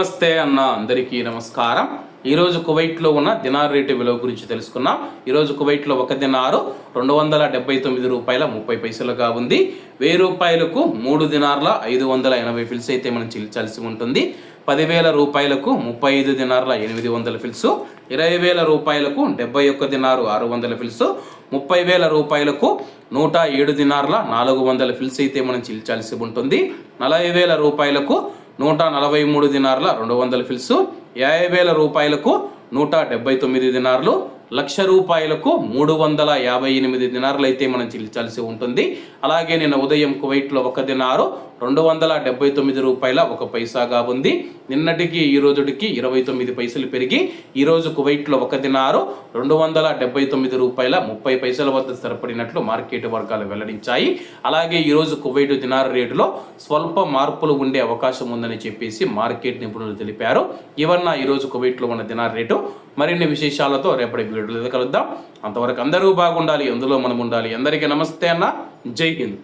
నమస్తే అన్న అందరికీ నమస్కారం. ఈరోజు కువైట్లో ఉన్న దినార్ రేటు విలువ గురించి తెలుసుకున్నాం. ఈరోజు కువైట్లో ఒక దినారు రెండు వందల డెబ్బై తొమ్మిది రూపాయల ముప్పై పైసలుగా ఉంది. వెయ్యి రూపాయలకు మూడు దినార్ల ఐదు వందల ఎనభై ఫిల్స్ అయితే మనం చెల్లించాల్సి ఉంటుంది. పదివేల రూపాయలకు ముప్పై ఐదు దినార్ల ఎనిమిది వందల ఫిల్సు ఇరవై వేల రూపాయలకు డెబ్బై ఒక్క దినారు ఆరు వందల ఫిల్సు ముప్పై వేల రూపాయలకు నూట ఏడు దినార్ల నాలుగు వందల ఫిల్స్ అయితే మనం చెల్లించాల్సి ఉంటుంది. నలభై వేల రూపాయలకు నూట నలభై మూడు దినార్ల రెండు వందల ఫిల్సు. యాభై వేల రూపాయలకు నూట డెబ్బై తొమ్మిది దినార్లు. లక్ష రూపాయలకు మూడు వందల యాభై ఎనిమిది దినార్లు అయితే మనం చెల్లించాల్సి ఉంటుంది. అలాగే నిన్న ఉదయం కువైట్లో ఒక దినారు రెండు వందల డెబ్బై తొమ్మిది రూపాయల ఒక పైసాగా ఉంది. నిన్నటికి ఈ రోజుటికి ఇరవై తొమ్మిది పైసలు పెరిగి ఈరోజు కువైట్లో ఒక దినారు రెండు వందల డెబ్బై తొమ్మిది రూపాయల ముప్పై పైసల వద్ద స్థిరపడినట్లు మార్కెట్ వర్గాలు వెల్లడించాయి. అలాగే ఈరోజు కువైట్ దినార్ రేటులో స్వల్ప మార్పులు ఉండే అవకాశం ఉందని చెప్పేసి మార్కెట్ నిపుణులు తెలిపారు. ఇవన్న ఈరోజు కువైట్లో ఉన్న దినార్ రేటు. మరిన్ని విశేషాలతో రేపటి వీడియోలో కలుద్దాం. అంతవరకు అందరూ బాగుండాలి అందులో మనం ఉండాలి అందరికీ నమస్తే అన్న. జై హింద్.